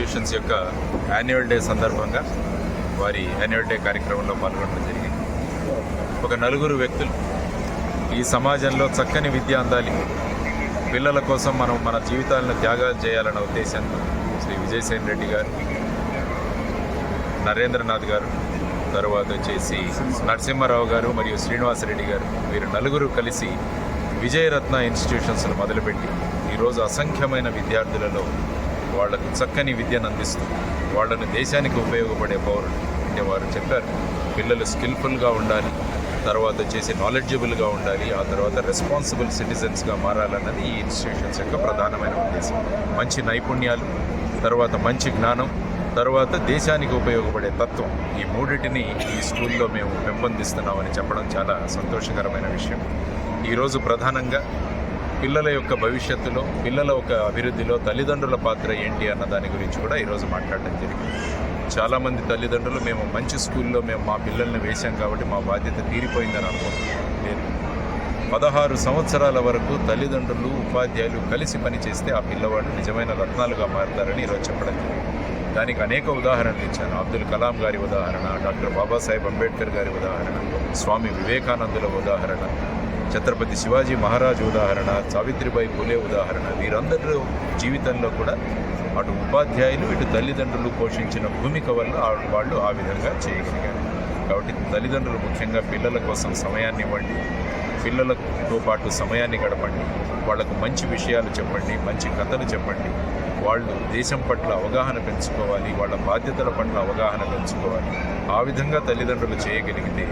యొక్క annual day సందర్భంగా వారి యాన్యువల్ డే కార్యక్రమంలో పాల్గొనడం జరిగింది. ఒక నలుగురు వ్యక్తులు ఈ సమాజంలో చక్కని విద్య అందాలి. పిల్లల కోసం మనం మన జీవితాలను త్యాగాలు చేయాలన్న ఉద్దేశంతో శ్రీ విజయసేన్ రెడ్డి గారు నరేంద్రనాథ్ గారు తర్వాత వచ్చేసి నరసింహారావు గారు మరియు శ్రీనివాసరెడ్డి గారు వీరు నలుగురు కలిసి విజయరత్న ఇన్స్టిట్యూషన్స్ను మొదలుపెట్టి ఈరోజు అసంఖ్యమైన విద్యార్థులలో వాళ్ళకు చక్కని విద్యను అందిస్తూ వాళ్ళను దేశానికి ఉపయోగపడే పౌరులు అంటే వారు చెప్పారు. పిల్లలు స్కిల్ఫుల్గా ఉండాలి తర్వాత వచ్చేసి నాలెడ్జబుల్గా ఉండాలి ఆ తర్వాత రెస్పాన్సిబుల్ సిటిజన్స్గా మారాలన్నది ఈ ఇన్స్టిట్యూషన్స్ యొక్క ప్రధానమైన ఉద్దేశం. మంచి నైపుణ్యాలు తర్వాత మంచి జ్ఞానం తర్వాత దేశానికి ఉపయోగపడే తత్వం ఈ మూడింటిని ఈ స్కూల్లో మేము పెంపొందిస్తున్నామని చెప్పడం చాలా సంతోషకరమైన విషయం. ఈరోజు ప్రధానంగా పిల్లల యొక్క భవిష్యత్తులో పిల్లల యొక్క అభివృద్ధిలో తల్లిదండ్రుల పాత్ర ఏంటి అన్న దాని గురించి కూడా ఈరోజు మాట్లాడడం జరిగింది. చాలామంది తల్లిదండ్రులు మేము మంచి స్కూల్లో మేము మా పిల్లల్ని వేశాం కాబట్టి మా బాధ్యత తీరిపోయిందని అనుకుంటున్నాం. లేదు పదహారు సంవత్సరాల వరకు తల్లిదండ్రులు ఉపాధ్యాయులు కలిసి పనిచేస్తే ఆ పిల్లవాడు నిజమైన రత్నాలుగా మారుతారని ఈరోజు చెప్పడం జరిగింది. దానికి అనేక ఉదాహరణలు ఇచ్చాను. అబ్దుల్ కలాం గారి ఉదాహరణ డాక్టర్ బాబాసాహెబ్ అంబేద్కర్ గారి ఉదాహరణ స్వామి వివేకానందుల ఉదాహరణ ఛత్రపతి శివాజీ మహారాజు ఉదాహరణ సావిత్రిబాయి పూలే ఉదాహరణ. వీరందరూ జీవితంలో కూడా అటు ఉపాధ్యాయులు ఇటు తల్లిదండ్రులు పోషించిన భూమిక వల్ల వాళ్ళు ఆ విధంగా చేయగలిగారు. కాబట్టి తల్లిదండ్రులు ముఖ్యంగా పిల్లల కోసం సమయాన్ని ఇవ్వండి పిల్లలతో పాటు సమయాన్ని గడపండి వాళ్ళకు మంచి విషయాలు చెప్పండి మంచి కథలు చెప్పండి. వాళ్ళు దేశం పట్ల అవగాహన పెంచుకోవాలి వాళ్ళ బాధ్యతల పట్ల అవగాహన పెంచుకోవాలి. ఆ విధంగా తల్లిదండ్రులు చేయగలిగితే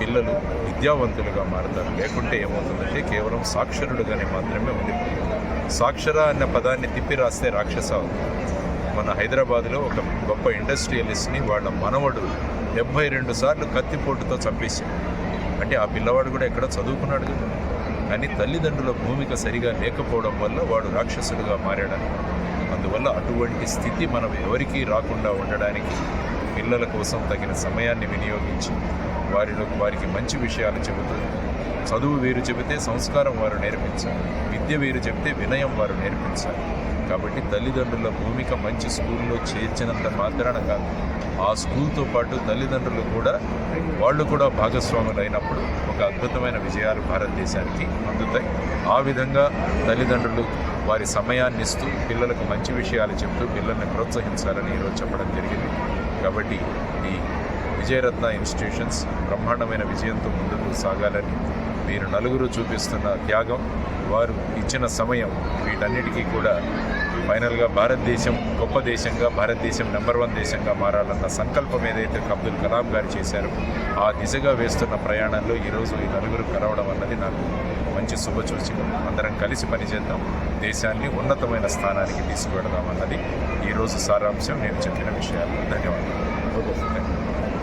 పిల్లలు విద్యావంతులుగా మారుతారు. లేకుంటే ఏమవుతుందంటే కేవలం సాక్షరుడుగానే మాత్రమే ఉండిపోతారు సాక్షర అన్న పదాన్ని తిప్పి రాస్తే రాక్షస అవుతుంది. మన హైదరాబాద్లో ఒక గొప్ప ఇండస్ట్రియలిస్ట్ని వాళ్ళ మనవడు డెబ్బై రెండు సార్లు కత్తిపోటుతో చంపేశాడు. అంటే ఆ పిల్లవాడు కూడా ఎక్కడ చదువుకున్నాడు కదా. కానీ తల్లిదండ్రుల భూమిక సరిగా లేకపోవడం వల్ల వాడు రాక్షసుడుగా మారాడని. అందువల్ల అటువంటి స్థితి మనం ఎవరికీ రాకుండా ఉండడానికి పిల్లల కోసం తగిన సమయాన్ని వినియోగించి వారిలో వారికి మంచి విషయాలు చెబుతూ చదువు వీరు చెబితే సంస్కారం వారు నేర్పించాలి విద్య వీరు చెబితే వినయం వారు నేర్పించాలి. కాబట్టి తల్లిదండ్రుల భూమిక మంచి స్కూల్లో చేర్చినంత మాత్రాన కాదు. ఆ స్కూల్తో పాటు తల్లిదండ్రులు కూడా వాళ్ళు కూడా భాగస్వాములు అయినప్పుడు ఒక అద్భుతమైన విజయాలు భారతదేశానికి అందుతాయి. ఆ విధంగా తల్లిదండ్రులు వారి సమయాన్ని ఇస్తూ పిల్లలకు మంచి విషయాలు చెప్తూ పిల్లల్ని ప్రోత్సహించాలని ఈరోజు చెప్పడం జరిగింది. కాబట్టి ఈ విజయరత్న ఇన్స్టిట్యూషన్స్ బ్రహ్మాండమైన విజయంతో ముందుకు సాగాలని మీరు నలుగురు చూపిస్తున్న త్యాగం వారు ఇచ్చిన సమయం వీటన్నిటికీ కూడా ఫైనల్గా భారతదేశం గొప్ప దేశంగా భారతదేశం నెంబర్ వన్ దేశంగా మారాలన్న సంకల్పం ఏదైతే అబ్దుల్ కలాం గారు చేశారో ఆ దిశగా వేస్తున్న ప్రయాణంలో ఈరోజు ఈ నలుగురు కలవడం అన్నది నాకు మంచి శుభసూచకం అందరం కలిసి పనిచేద్దాం దేశాన్ని ఉన్నతమైన స్థానానికి తీసుకువెడదాం అన్నది ఈరోజు సారాంశం. నేను చెప్పిన విషయాలు. ధన్యవాదాలు.